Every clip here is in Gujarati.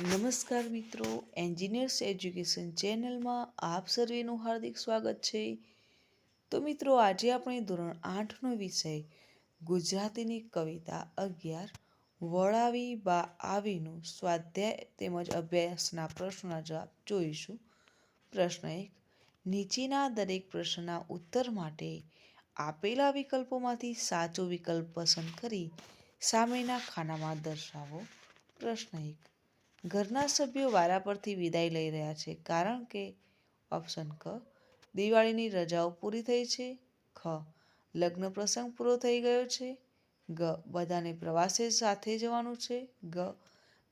નમસ્કાર મિત્રો એન્જિનિયર્સ એજ્યુકેશન ચેનલમાં આપ સર્વેનું હાર્દિક સ્વાગત છે. તો મિત્રો, આજે આપણે ધોરણ આઠનો વિષય ગુજરાતીની કવિતા અગિયાર, વળાવી બા આવીનું સ્વાધ્યાય તેમજ અભ્યાસના પ્રશ્નોના જવાબ જોઈશું. પ્રશ્ન એક, નીચેના દરેક પ્રશ્નના ઉત્તર માટે આપેલા વિકલ્પોમાંથી સાચો વિકલ્પ પસંદ કરી સામેના ખાનામાં દર્શાવો. પ્રશ્ન એક ઘરના સભ્યો વારા પરથી વિદાય લઈ રહ્યા છે કારણ કે ઓપ્શન ક, દિવાળીની રજાઓ પૂરી થઈ છે, ખ, લગ્ન પ્રસંગ પૂરો થઈ ગયો છે, ગ, બધાને પ્રવાસે સાથે જવાનું છે, ગ,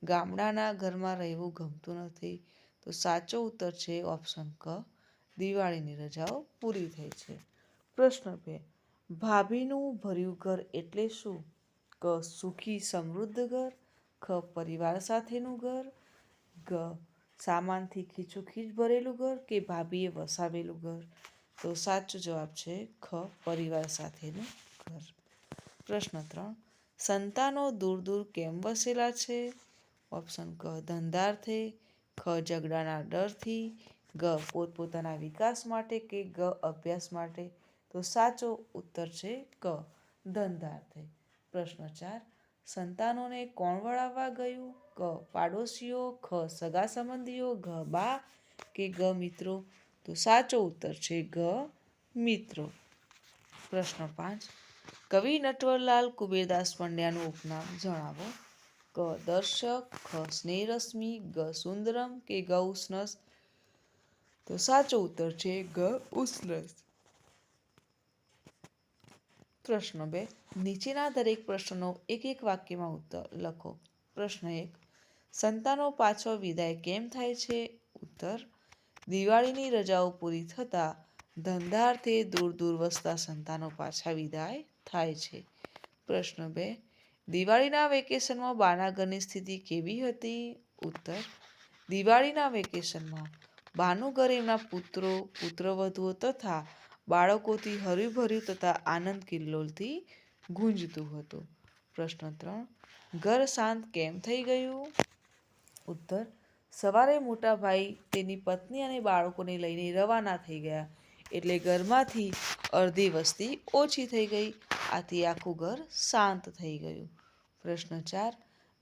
ગામડાના ઘરમાં રહેવું ગમતું નથી. તો સાચો ઉત્તર છે ઓપ્શન ક, દિવાળીની રજાઓ પૂરી થઈ છે. પ્રશ્ન બે, ભાભીનું ભર્યું ઘર એટલે શું? ક, સુખી સમૃદ્ધ ઘર? ખ પરિવાર સાથેનું ઘર, ગ સામાનથી ખીચોખીચ ભરેલું ઘર કે ભાભીએ વસાવેલું ઘર? તો સાચો જવાબ છે ખ પરિવાર સાથેનું ઘર. પ્રશ્ન ત્રણ. સંતાનો દૂર દૂર કેમ વસેલા છે? ઓપ્શન ક ધંધાર્થે ખ ઝઘડાના ડરથી, ગ પોતપોતાના વિકાસ માટે કે ગ અભ્યાસ માટે? તો સાચો ઉત્તર છે ક ધંધાર્થે પ્રશ્ન ચાર. સંતાનોને કોણ વળાવવા ગયું? ક, પાડોશીઓ, ખ, સગા સંબંધીઓ, ઘ, બા કે ગ મિત્રો? તો સાચો ઉત્તર છે ગ મિત્રો. પ્રશ્ન પાંચ. કવિ નટવરલાલ કુબેરદાસ પંડ્યાનું ઉપનામ જણાવો. ક, દર્શક, ખ, સ્નેહરશ્મિ, ગ, સુંદરમ કે ગ, ઉષ્ણસ? તો સાચો ઉત્તર છે ગ ઉષ્ણસ. પ્રશ્ન બે. નીચેના દરેક પ્રશ્નનો એક એક વાક્યમાં ઉત્તર લખો. પ્રશ્ન એક. સંતાનો પાછો વિદાય કેમ થાય છે? ઉત્તર. દિવાળીની રજાઓ પૂરી થતાં ધંધાર્થે દૂર દૂર વસતા સંતાનો પાછા વિદાય થાય છે. પ્રશ્ન બે. દિવાળીના વેકેશનમાં બાના ઘરની સ્થિતિ કેવી હતી? ઉત્તર. દિવાળીના વેકેશનમાં બાનું એમના પુત્રો, પુત્રવધુઓ તથા બાળકોથી હર્યુભર્યું તથા આનંદ કિલ્લોલથી ગુંજતું હતું. પ્રશ્ન ત્રણ, ઘર શાંત કેમ થઈ ગયું? ઉત્તર, સવારે મોટા ભાઈ તેની પત્ની અને બાળકોને લઈને રવાના થઈ ગયા. એટલે ઘરમાંથી અડધી વસ્તી ઓછી થઈ ગઈ. આથી આખું ઘર શાંત થઈ ગયું. પ્રશ્ન ચાર,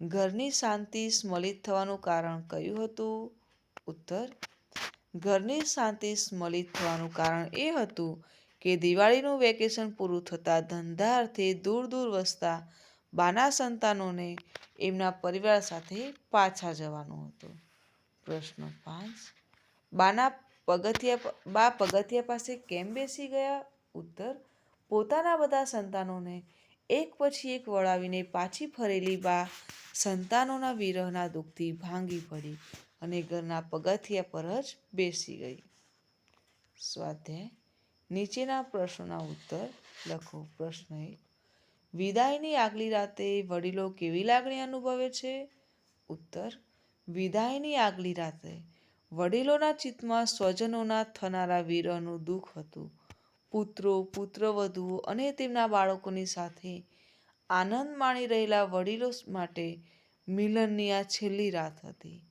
ઘરની શાંતિ સ્મલિત થવાનું કારણ કયું હતું? ઉત્તર ઘરની શાંતિ સ્મલિત થવાનું કારણ એ હતું કે દિવાળીનું વેકેશન પૂરું થતાં ધંધા દૂર દૂર વસતા બાના સંતાનોને એમના પરિવાર સાથે પાછા જવાનું હતું. પ્રશ્ન પાંચ. બાના પગથિયા બા પગથિયા પાસે કેમ બેસી ગયા? ઉત્તર. પોતાના બધા સંતાનોને એક પછી એક વળાવીને પાછી ફરેલી બા સંતાનોના વિરહના દુઃખથી ભાંગી પડી. અને ઘરના પગથિયા પર જ બેસી ગઈ. સ્વાધ્યાય. નીચેના પ્રશ્નોના ઉત્તર લખો. પ્રશ્ન એક. વિદાયની આગલી રાતે વડીલો કેવી લાગણી અનુભવે છે? ઉત્તર. વિદાયની આગલી રાતે વડીલોના ચિત્તમાં સ્વજનોના થનારા વિરહનું દુઃખ હતું. પુત્રો, પુત્રવધુઓ અને તેમના બાળકોની સાથે આનંદ માણી રહેલા વડીલો માટે મિલનની આ છેલ્લી રાત હતી.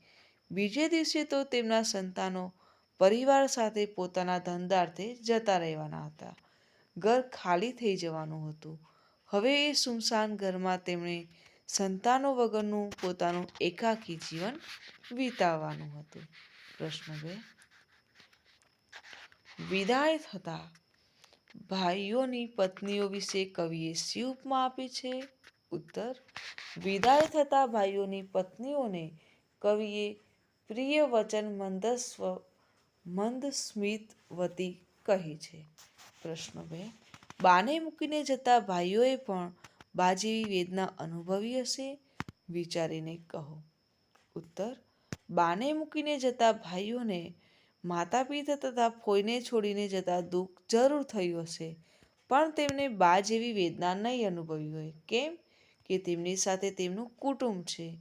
બીજે દિવસે તો તેમના સંતાનો પરિવાર સાથે પોતાના ધંધાર્થે જતા રહેવાના હતા. ઘર ખાલી થઈ જવાનું હતું. હવે એ સુમસાન ઘરમાં તેમણે સંતાનો વગરનું પોતાનું એકાકી જીવન વિતાવવાનું હતું. પ્રશ્ન બે. વિદાય થતા ભાઈઓની પત્નીઓ વિશે કવિએ શી ઉપમા આપી છે? ઉત્તર. વિદાય થતા ભાઈઓની પત્નીઓને કવિએ પ્રિય વચન મંદસ્વ મંદ સ્મિતવતી કહી છે. પ્રશ્ન બે. બાને મૂકીને જતા ભાઈઓએ પણ બા જેવી વેદના અનુભવી હશે? વિચારીને કહો. ઉત્તર. બાને મૂકીને જતા ભાઈઓને માતા પિતા તથા ફોઈને છોડીને જતા દુઃખ જરૂર થયું હશે, પણ તેમને બા જેવી વેદના નહીં અનુભવી હોય. કેમ? કે તેમની સાથે તેમનું કુટુંબ છે.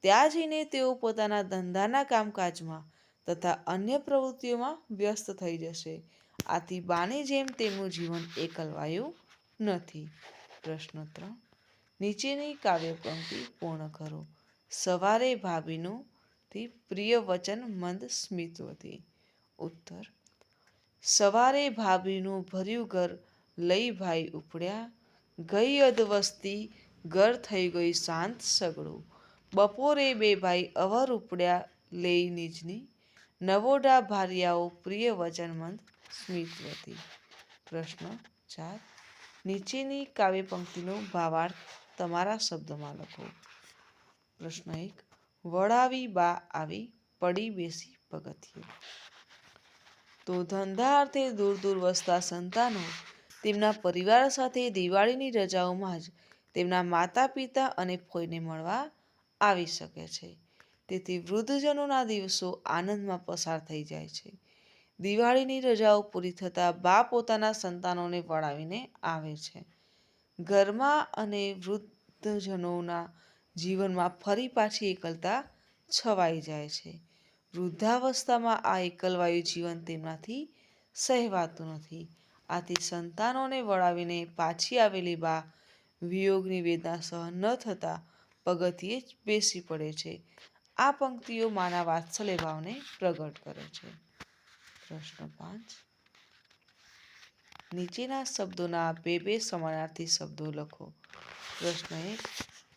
ત્યાં જઈને તેઓ પોતાના ધંધાના કામકાજમાં તથા અન્ય પ્રવૃત્તિઓમાં વ્યસ્ત થઈ જશે. આથી બાની જેમ તેમનું જીવન એકલવાયું નથી. પ્રશ્ન ત્રણ. નીચેની કાવ્ય પૂર્ણ કરો. સવારે ભાભીનું થી પ્રિય વચન મંદ સ્મિતવતી. ઉત્તર. સવારે ભાભીનું ભર્યું ઘર લઈ ભાઈ ઉપડ્યા. ગઈ અધવસ્તી ઘર થઈ ગઈ શાંત સગડું. બપોરે બે ભાઈ અવર ઉપડ્યા લઈ નીચની નવોઢા ભારિયાઓ પ્રિય વચનમંત સ્મિતવતી પ્રશ્ન ચાર. નીચેની કાવ્ય પંક્તિનો ભાવાર્થ તમારા શબ્દોમાં લખો. પ્રશ્ન એક. વળાવી બા આવી પડી બેસી પગથિયે. તો ધંધા અર્થે દૂર દૂર વસતા સંતાનો તેમના પરિવાર સાથે દિવાળીની રજાઓમાં જ તેમના માતા પિતા અને ફોઈને મળવા આવી શકે છે. તેથી વૃદ્ધજનોના દિવસો આનંદમાં પસાર થઈ જાય છે. દિવાળીની રજાઓ પૂરી થતાં બા પોતાના સંતાનોને વળાવીને આવે છે. ઘરમાં અને વૃદ્ધજનોના જીવનમાં ફરી પાછી એકલતા છવાઈ જાય છે. વૃદ્ધાવસ્થામાં આ એકલવાયુ જીવન તેમનાથી સહેવાતું નથી. આથી સંતાનોને વળાવીને પાછી આવેલી બા વિયોગની વેદના સહન ન થતાં પગથિયે બેસી પડે છે. આ પંક્તિઓ માના વાત્સલ્ય ભાવને પ્રગટ કરે છે. પ્રશ્ન પાંચ. નીચેના શબ્દોના બે બે સમાનાર્થી શબ્દો લખો. પ્રશ્ન એક.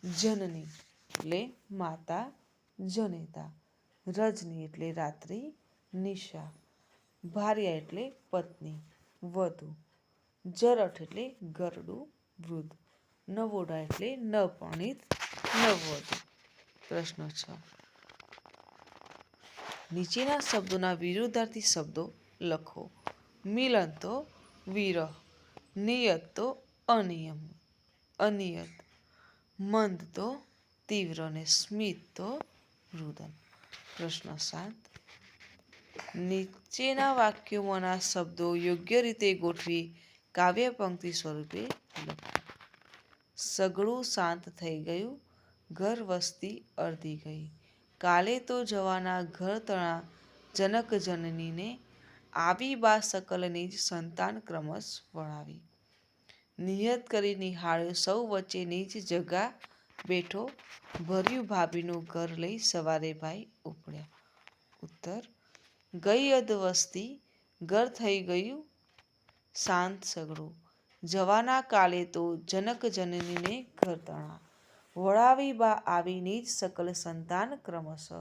જનની એટલે માતા, જનેતા. રજની એટલે રાત્રિ, નિશા. ભાર્યા એટલે પત્ની, વધુ. જરઠ એટલે ગરડું, વૃદ્ધ. નવોઢા એટલે નવપણિત નવવધુ પ્રશ્ન છ. નીચેના શબ્દોના વિરુદ્ધાર્થી શબ્દો લખો. મિલન તો વિરહ, નિયત તો અનિયમ, અનિયત, મંદ તો તીવ્ર અને સ્મિત તો રુદન. પ્રશ્ન સાત. નીચેના વાક્યોમાંના શબ્દો યોગ્ય રીતે ગોઠવી કાવ્ય પંક્તિ સ્વરૂપે લખો. સગળું શાંત થઈ ગયું ઘર વસ્તી અર્ધી ગઈ. કાલે તો જવાના ઘર તણા જનક જનનીને આવી બા સકલની જ સંતાન ક્રમશ વળાવી નિયત કરી નિહાળ્યો સૌ વચ્ચેની જ જગા બેઠો ભર્યું ભાભીનું ઘર લઈ સવારે ભાઈ ઉપડ્યા. ઉત્તર, ગઈ અધ વસ્તી ઘર થઈ ગયું શાંત સગડું. જવાના કાલે તો જનક જનનીને ઘર તણા વળાવી બા આવી જ સકલ સંતાન ક્રમશ.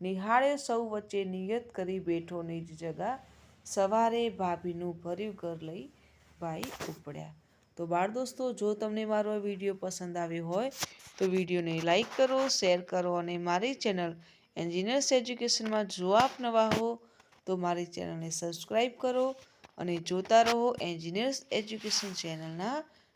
નિહાળે સૌ વચ્ચે નિયત કરી બેઠો નિજ જગા. સવારે ભાભીનું ભર્યું ઘર લઈ ભાઈ ઉપડ્યા. તો બાળ દોસ્તો, જો તમને મારો આ વીડિયો પસંદ આવ્યો હોય, તો વિડીયોને લાઇક કરો, શેર કરો અને મારી ચેનલ એન્જિનિયર્સ એજ્યુકેશનમાં જો આપ નવા હો, તો મારી ચેનલને સબસ્ક્રાઈબ કરો અને જોતા રહો એન્જિનિયર્સ એજ્યુકેશન ચેનલના